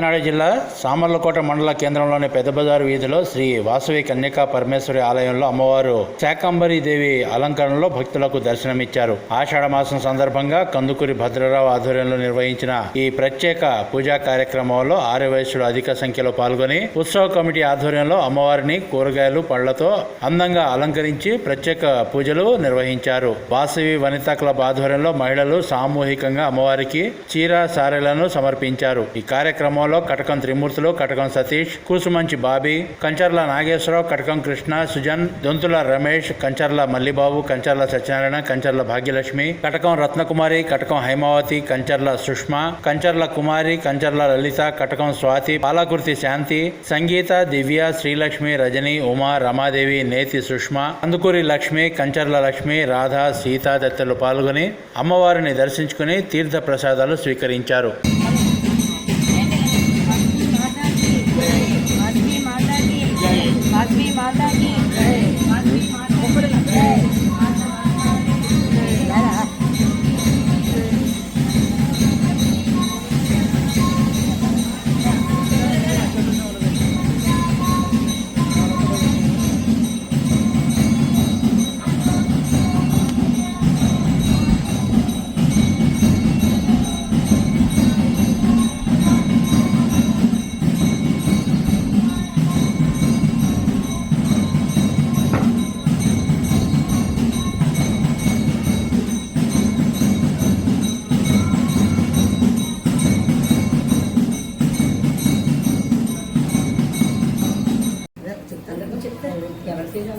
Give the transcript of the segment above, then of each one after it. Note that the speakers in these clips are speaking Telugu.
కాకినాడ జిల్లా సామర్లకోట మండల కేంద్రంలోని పెద్దబజారు వీధిలో శ్రీ వాసవి కన్యకా పరమేశ్వరి ఆలయంలో అమ్మవారు శాకంబరి దేవి అలంకరణలో భక్తులకు దర్శనమిచ్చారు. ఆషాఢ మాసం సందర్భంగా కందుకూరి భద్రరావు ఆధ్వర్యంలో నిర్వహించిన ఈ ప్రత్యేక పూజా కార్యక్రమంలో ఆర్యవయస్సులు అధిక సంఖ్యలో పాల్గొని ఉత్సవ కమిటీ ఆధ్వర్యంలో అమ్మవారిని కూరగాయలు పళ్ళతో అందంగా అలంకరించి ప్రత్యేక పూజలు నిర్వహించారు. వాసవి వనితా క్లబ్ ఆధ్వర్యంలో మహిళలు సామూహికంగా అమ్మవారికి చీర సారెలను సమర్పించారు. ఈ కార్యక్రమంలో కటకం త్రిమూర్తులు కటకం సతీష్ కూసుమంచి బాబీ కంచర్ల నాగేశ్వరరావు కటకం కృష్ణ సుజన్ దొంతుల రమేష్ కంచర్ల మల్లిబాబు కంచర్ల సత్యనారాయణ కంచర్ల భాగ్యలక్ష్మి కటకం రత్నకుమారి కటకం హైమావతి కంచర్ల సుష్మా కంచర్ల కుమారి కంచర్ల లలిత కటకం స్వాతి పాలకుర్తి శాంతి సంగీత దివ్య శ్రీలక్ష్మి రజని ఉమా రమాదేవి నేతి సుష్మా అందుకూరి లక్ష్మి కంచర్ల లక్ష్మి రాధ సీత తదితరులు పాల్గొని అమ్మవారిని దర్శించుకుని తీర్థ ప్రసాదాలు స్వీకరించారు.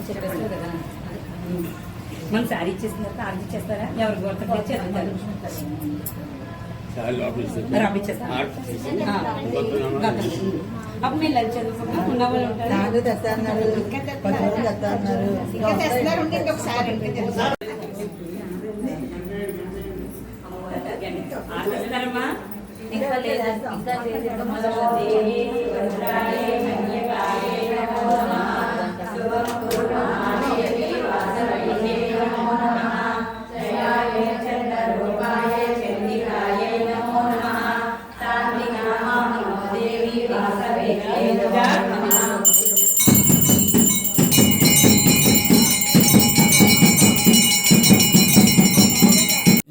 ఎవరికి చెప్పేస్తారు కదా. మన శారీ ఇచ్చేసిన తర్వాత ఆర్డర్ ఇచ్చేస్తారా? ఎవరికి వర్క్ చేస్తారు? రాపిచ్చేస్తారా అప్పుడు మేము లంచ్ చదువుకుంటాం ఉన్న వాళ్ళు ఉంటారు? నాలుగు తెస్తున్నారు కొంతమంది తెస్తున్నారు. ఆడతారమ్మా ఇంకా లేదు ఇంకా లేదు.